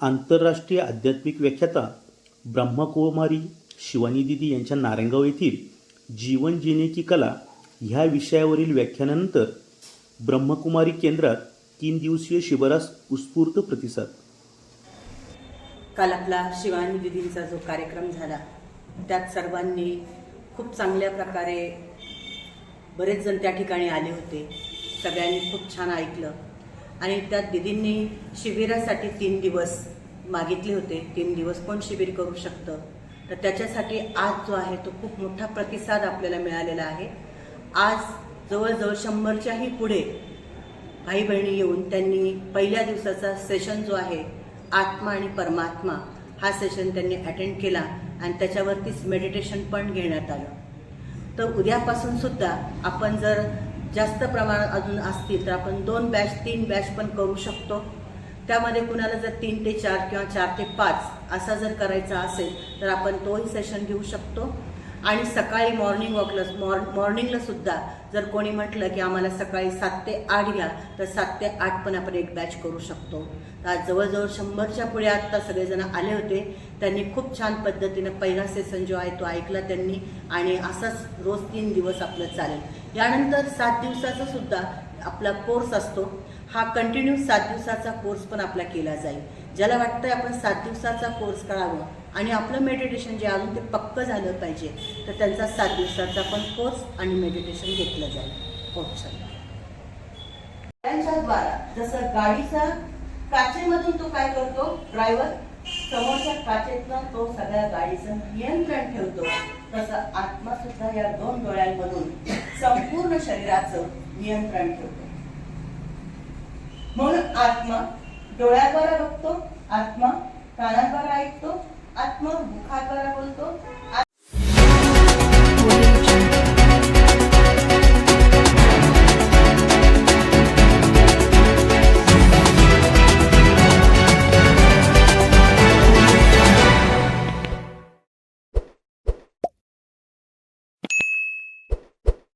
आंतरराष्ट्रीय आध्यात्मिक व्याख्याता ब्रह्मकुमारी शिवानी दिदी यांच्या नारायणगाव येथील जीवन जीने की कला ह्या विषयावरील व्याख्यानानंतर ब्रह्मकुमारी केंद्रात तीन दिवसीय शिबिरास उत्स्फूर्त प्रतिसाद. काल आपला शिवानी दिदींचा जो कार्यक्रम झाला त्यात सर्वांनी खूप चांगल्या प्रकारे बरेच जण त्या ठिकाणी आले होते. सगळ्यांनी खूप छान ऐकलं. आणि त्या दिदींनी शिबिरासाठी तीन दिवस मागितले होते. तीन दिवस कोण शिबिर करू शकतं? तर त्याच्यासाठी आज जो आहे तो खूप मोठा प्रतिसाद आपल्याला मिळालेला आहे. आज जवळजवळ शंभरच्याही पुढे भाई बहिणी येऊन त्यांनी पहिल्या दिवसाचा सेशन जो आहे आत्मा आणि परमात्मा हा सेशन त्यांनी अटेंड केला आणि त्याच्यावरतीच मेडिटेशन पण घेण्यात आलं. तर उद्यापासून सुद्धा आपण जर जास्त प्रमाणात अजून असतील तर आपण दोन बॅच तीन बॅच पण करू शकतो. त्यामध्ये कुणाला जर तीन ते चार किंवा चार ते पाच असा जर करायचा असेल तर आपण तोही सेशन घेऊ शकतो. आणि सकाळी मॉर्निंग वॉकला मॉर मॉर्निंगला सुद्धा जर कोणी म्हटलं की आम्हाला सकाळी सात ते आठला तर सात ते आठ पण आपण एक बॅच करू शकतो. तर आज जवळजवळ शंभरच्या पुढे आत्ता सगळेजण आले होते. त्यांनी खूप छान पद्धतीनं पहिला सेशन जो आहे तो ऐकला त्यांनी आणि असाच रोज तीन दिवस आपलं चालेल. यानंतर सात दिवसाचं सुद्धा आपला कोर्स असतो हा कंटिन्यू सात दिवसाचा कोर्स पण आपला केला जाईल. ज्याला वाटतंय आपण सात दिवसाचा कोर्स करावा आणि आपलं मेडिटेशन जे अजून ते पक्क झालं पाहिजे तर त्यांचा सात दिवसाचा पण कोर्स आणि मेडिटेशन घेतलं जाईल. ऑप्शन द्वारा जसं गाडीचा काचेमधून तो काय करतो ड्रायव्हर समोरच्या काचेतनं तो सगळ्या गाडीचं नियंत्रण ठेवतो. तसं आत्मा सुद्धा या दोन डोळ्यांमधून संपूर्ण शरीराचं नियंत्रण ठेवतो. म्हणून आत्मा डोळ्याद्वारा बघतो आत्मा कानाद्वारा ऐकतो आत्मा मुखाद्वारा बोलतो